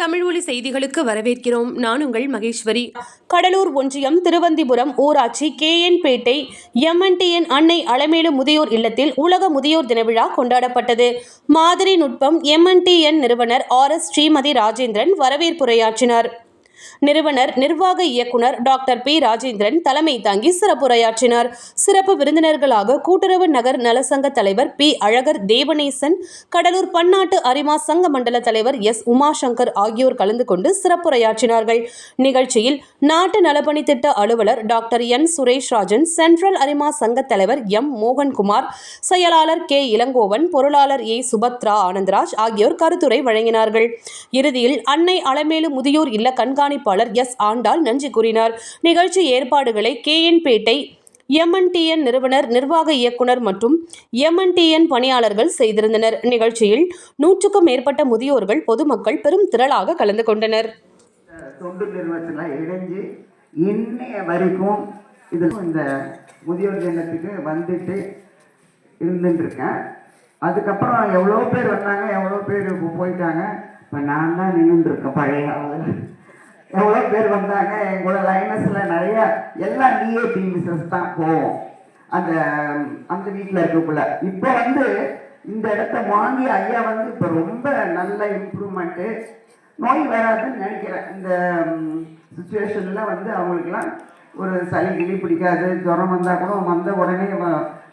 தமிழ் ஒலி செய்திகளுக்கு வரவேற்கிறோம். நான் உங்கள் மகேஸ்வரி. கடலூர் ஒன்றியம் திருவந்திபுரம் ஊராட்சி கேஎன்பேட்டை எம்என்டிஎன் அன்னை அலமேலு முதியோர் இல்லத்தில் உலக முதியோர் தின விழா கொண்டாடப்பட்டது. மாதிரி நுட்பம் எம்என்டிஎன் நிறுவனர் ஆர் எஸ் ஸ்ரீமதி ராஜேந்திரன் வரவேற்புரையாற்றினார். நிறுவனர் நிர்வாக இயக்குனர் டாக்டர் பி. ராஜேந்திரன் தலைமை தாங்கி சிறப்புரையாற்றினார் சிறப்பு விருந்தினர்களாக கூட்டுறவு நகர் நலசங்க தலைவர் பி. அழகர் தேவநேசன் கடலூர் பன்னாட்டு அரிமா சங்க மண்டல தலைவர் எஸ். உமாசங்கர் ஆகியோர் கலந்து கொண்டு சிறப்புரையாற்றினார்கள் நிகழ்ச்சியில் நாட்டு நலப்பணி திட்ட அலுவலர் doctor N. Suresh Rajan central அரிமா சங்க தலைவர் எம். மோகன்குமார் செயலாளர் கே. இளங்கோவன் பொருளாளர் ஏ. சுபத்ரா ஆனந்தராஜ் ஆகியோர் கருத்துரை வழங்கினார்கள். இறுதியில் அன்னை அலமேலு முதியோர் இல்ல கண்காணி கண்காணிப்பாளர் எஸ் ஆண்டாள் நன்றி கூறினார். நிகழ்ச்சி ஏற்பாடுகளை கே என் பேட்டை எம்என்டிஎன் நிறுவனர் நிர்வாக இயக்குனர் மற்றும் எம்என்டிஎன் பணியாளர்கள் செய்திருந்தனர். நிகழ்ச்சியில் நூற்றுக்கும் மேற்பட்ட முதியோர்கள் பொதுமக்கள் பெரும் திரளாக கலந்து கொண்டனர். தொண்டு நிறுவனத்தில் இணைஞ்சு இன்னைய வரைக்கும் இதில் இந்த முதியோர் தினத்துக்கு வந்துட்டு இருந்துட்டு இருக்கேன் அதுக்கப்புறம் எவ்வளோ பேர் வந்தாங்க எவ்வளோ பேர் போயிட்டாங்க இப்போ நான் தான் நின்றுருக்கேன் பழைய எவ்வளோ பேர் வந்தாங்க. எங்களோட லைனஸில் நிறைய எல்லாம் டிஏபி மிஸ்ஸஸ் தான் போவோம். அந்த அந்த வீட்டில் இருக்கக்குள்ள. இப்போ வந்து இந்த இடத்த வாங்கி ஐயா வந்து இப்போ ரொம்ப நல்ல இம்ப்ரூவ்மெண்ட்டு நோய் வராதுன்னு நினைக்கிறேன். இந்த சுச்சுவேஷனில் வந்து அவங்களுக்குலாம் ஒரு சளி கிளி பிடிக்காது. ஜுரம் வந்தால் கூட வந்த உடனே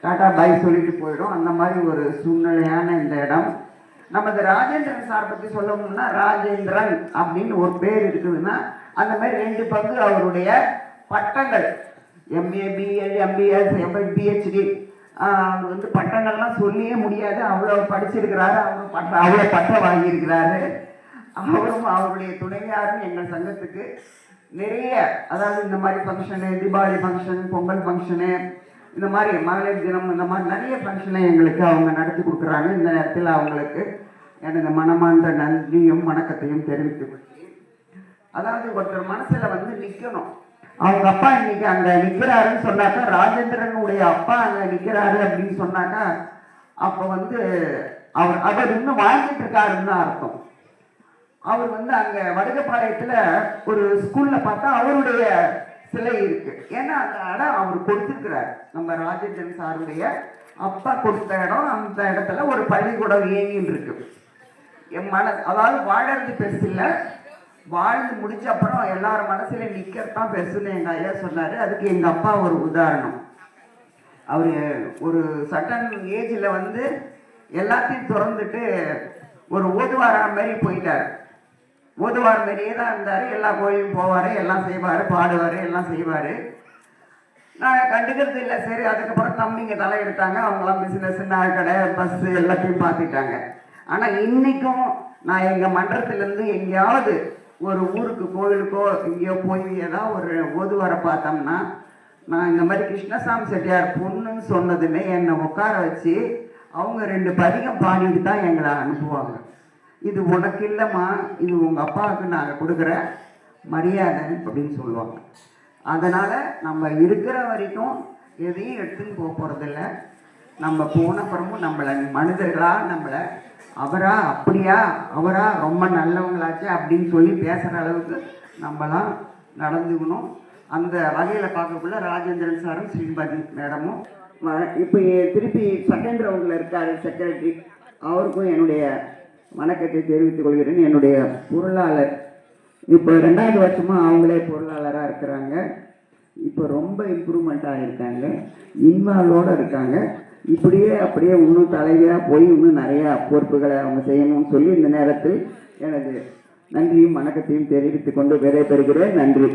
டாட்டா பாய் சொல்லிட்டு போயிடும். அந்த மாதிரி ஒரு சூழ்நிலையான இந்த இடம். நமது ராஜேந்திரன் சார் பற்றி சொல்லணும்னா ராஜேந்திரன் அப்படின்னு ஒரு பேர் இருக்குதுன்னா அந்த மாதிரி ரெண்டு பங்கு அவருடைய பட்டங்கள். MA BL MBS MA PhD அவர் வந்து பட்டங்கள்லாம் சொல்லியே முடியாது. அவ்வளோ படிச்சிருக்கிறாரு. அவரும் பட்ட அவ்வளோ பட்டம் வாங்கியிருக்கிறாரு. அவரும் அவருடைய துணைவியாரும் எங்கள் சங்கத்துக்கு நிறைய அதாவது இந்த மாதிரி function Deepavali function Pongal function இந்த மாதிரி மகளிர் தினம் இந்த மாதிரி நிறைய ஃபங்க்ஷனை எங்களுக்கு அவங்க நடத்தி கொடுக்குறாங்க. இந்த நேரத்தில் அவங்களுக்கு எனது மனமார்ந்த நன்றியும் வணக்கத்தையும் தெரிவித்து கொள்கிறேன். அதாவது ஒருத்தர் மனசில் வந்து நிற்கணும் அவங்க அப்பா இன்னைக்கு அங்கே நிற்கிறாருன்னு சொன்னாக்கா ராஜேந்திரனுடைய அப்பா அங்கே நிற்கிறாரு அப்படின்னு சொன்னாக்கா அப்போ வந்து அவர் அவர் இன்னும் வாழ்ந்துட்டு இருக்காருன்னு தான் அர்த்தம். அவர் வந்து அங்கே வடகப்பாளையத்தில் ஒரு ஸ்கூலில் பார்த்தா அவருடைய சிலை இருக்கு. ஏன்னா அந்த இடம் அவர் கொடுத்துருக்கிறார். நம்ம ராஜேந்திரன் சாருடைய அப்பா கொடுத்த இடம் அந்த இடத்துல ஒரு பள்ளிக்கூடம் இயங்கின்னு இருக்கு என் மன அதாவது வாழறது பெருசு இல்லை. வாழ்ந்து முடிச்ச அப்புறம் எல்லார் மனசுல நிக்கிறதான் பெருசுன்னு எங்க ஐயா சொன்னாரு. அதுக்கு எங்க அப்பா ஒரு உதாரணம். அவர் ஒரு சட்டன் ஏஜில் வந்து எல்லாத்தையும் திறந்துட்டு ஒரு ஓதுவாரா மாதிரி போயிட்டார். ஓதுவார் மாதிரியே தான் இருந்தார் எல்லா கோயிலும் போவார் எல்லாம் செய்வார் பாடுவார் எல்லாம் செய்வார். நான் கண்டுக்கிறது இல்லை சரி அதுக்கப்புறம் தம்பிங்க தலையெடுத்தாங்க அவங்களாம் பிஸ்னஸ் கடை பஸ்ஸு எல்லாத்தையும் பார்த்துட்டாங்க. ஆனால் இன்றைக்கும் நான் எங்கள் மன்றத்துலேருந்து எங்கேயாவது ஒரு ஊருக்கு கோயிலுக்கோ எங்கேயோ போய் ஏதாவது ஒரு ஓதுவாரை பார்த்தோம்னா நான் இந்த மாதிரி கிருஷ்ணசாமி செட்டியார் பொண்ணுன்னு சொன்னதுமே என்னை உட்கார வச்சு அவங்க ரெண்டு பதிகம் பாடிட்டு தான் எங்களை அனுப்புவாங்க. இது உனக்கு இல்லைம்மா இது உங்கள் அப்பாவுக்கு நாங்கள் கொடுக்குற மரியாதை அப்படின்னு சொல்லுவாங்க. அதனால் நம்ம இருக்கிற வரைக்கும் எதையும் எடுத்துன்னு போக போகிறதில்ல நம்ம போன அப்புறமும் நம்மளை மனிதர்களாக நம்மளை அவரா அப்படியா அவரா ரொம்ப நல்லவங்களாச்சு அப்படின்னு சொல்லி பேசுகிற அளவுக்கு நம்மலாம் நடந்துக்கணும். அந்த வகையில் பார்க்கக்குள்ள ராஜேந்திரன் சாரும் ஸ்ரீமதி மேடமும் இப்போ திருப்பி செகண்ட் ரவுண்டில் இருக்கார் செக்ரட்டரி அவருக்கும் என்னுடைய வணக்கத்தை தெரிவித்துக் கொள்கிறேன். என்னுடைய பொருளாளர் இப்போ ரெண்டாவது வருஷமாக அவங்களே பொருளாளராக இருக்கிறாங்க. இப்போ ரொம்ப இம்ப்ரூவ்மெண்ட் ஆகியிருக்காங்க இன்வால்வோடு இருக்காங்க. இப்படியே அப்படியே இன்னும் தலைவியாக போய் இன்னும் நிறையா பொறுப்புகளை அவங்க செய்யணும்னு சொல்லி இந்த நேரத்தில் எனது நன்றியும் வணக்கத்தையும் தெரிவித்துக் கொண்டு விடைபெறுகிறேன். நன்றி.